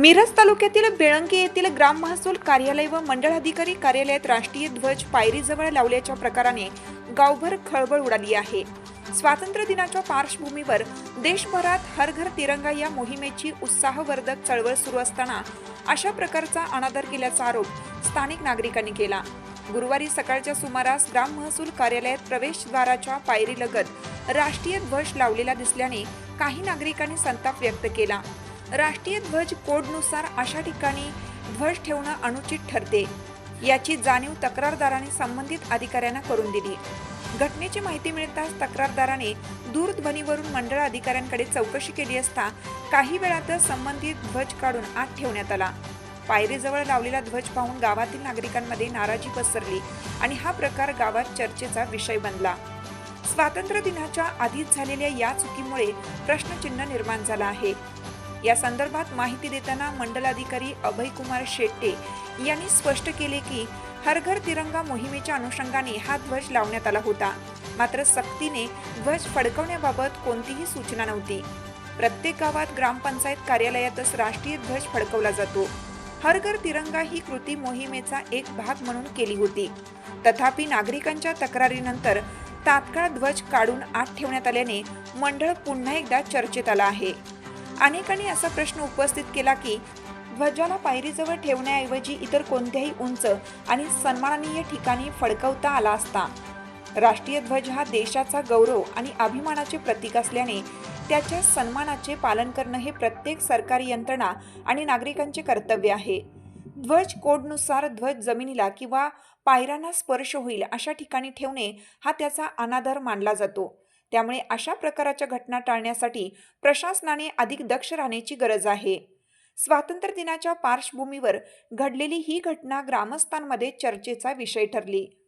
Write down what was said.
मिरज तालुक्यातील बेळंकी येथील ग्राम महसूल कार्यालय व मंडळ अधिकारी कार्यालयात राष्ट्रीय ध्वज पायरीजवळ लावल्याच्या प्रकाराने गावभर खळबळ उडाली आहे. स्वातंत्र्य दिनाच्या पार्श्वभूमीवर देशभरात हर घर तिरंगा या मोहिमेची उत्साहवर्धक चळवळ सुरू असताना अशा प्रकारचा अनादर केल्याचा आरोप स्थानिक नागरिकांनी केला. गुरुवारी सकाळच्या सुमारास ग्राम महसूल कार्यालयात प्रवेशद्वाराच्या पायरीलगत राष्ट्रीय ध्वज लावलेला दिसल्याने काही नागरिकांनी संताप व्यक्त केला. राष्ट्रीय ध्वज कोडनुसार अशा ठिकाणी ध्वज ठेवणं अनुचित ठरते. याची जाणीव तक्रारदाराने संबंधित अधिकाऱ्यांना करून दिली. घटनेची माहिती मिळताच तक्रारदाराने दूरध्वनीवरून मंडळ अधिकाऱ्यांकडे चौकशी केली असता काही वेळातच संबंधित ध्वज काढून आत ठेवण्यात आला. पायरीजवळ लावलेला ध्वज पाहून गावातील नागरिकांमध्ये नाराजी पसरली आणि हा प्रकार गावात चर्चेचा विषय बनला. स्वातंत्र्य दिनाच्या आधीच झालेल्या या चुकीमुळे प्रश्नचिन्ह निर्माण झाला आहे. या संदर्भात माहिती देताना मंडलाधिकारी अभय कुमार शेट्टे यांनी स्पष्ट केले की हर घर तिरंगा मोहिमेच्या अनुषंगाने हा ध्वज लावण्यात आला होता. मात्र सक्तीने ध्वज फडकवण्याबाबत कोणतीही सूचना नव्हती. प्रत्येक गावात ग्रामपंचायत कार्यालयातच राष्ट्रीय ध्वज फडकवला जातो. हर घर तिरंगा ही कृती मोहिमेचा एक भाग म्हणून केली होती. तथापि नागरिकांच्या तक्रारीनंतर तात्काळ ध्वज काढून आत ठेवण्यात आल्याने मंडळ पुन्हा एकदा चर्चेत आला आहे. अनेकांनी असा प्रश्न उपस्थित केला की ध्वजाला पायरीजवळ ठेवण्याऐवजी इतर कोणत्याही उंच आणि सन्माननीय ठिकाणी फडकवता आला असता. राष्ट्रीय ध्वज हा देशाचा गौरव आणि अभिमानाचे प्रतीक असल्याने त्याच्या सन्मानाचे पालन करणं हे प्रत्येक सरकारी यंत्रणा आणि नागरिकांचे कर्तव्य आहे. ध्वज कोडनुसार ध्वज जमिनीला किंवा पायऱ्यांना स्पर्श होईल अशा ठिकाणी ठेवणे हा त्याचा अनादर मानला जातो. त्यामुळे अशा प्रकारच्या घटना टाळण्यासाठी प्रशासनाने अधिक दक्ष राहण्याची गरज आहे. स्वातंत्र्य दिनाच्या पार्श्वभूमीवर घडलेली ही घटना ग्रामस्थांमध्ये चर्चेचा विषय ठरली.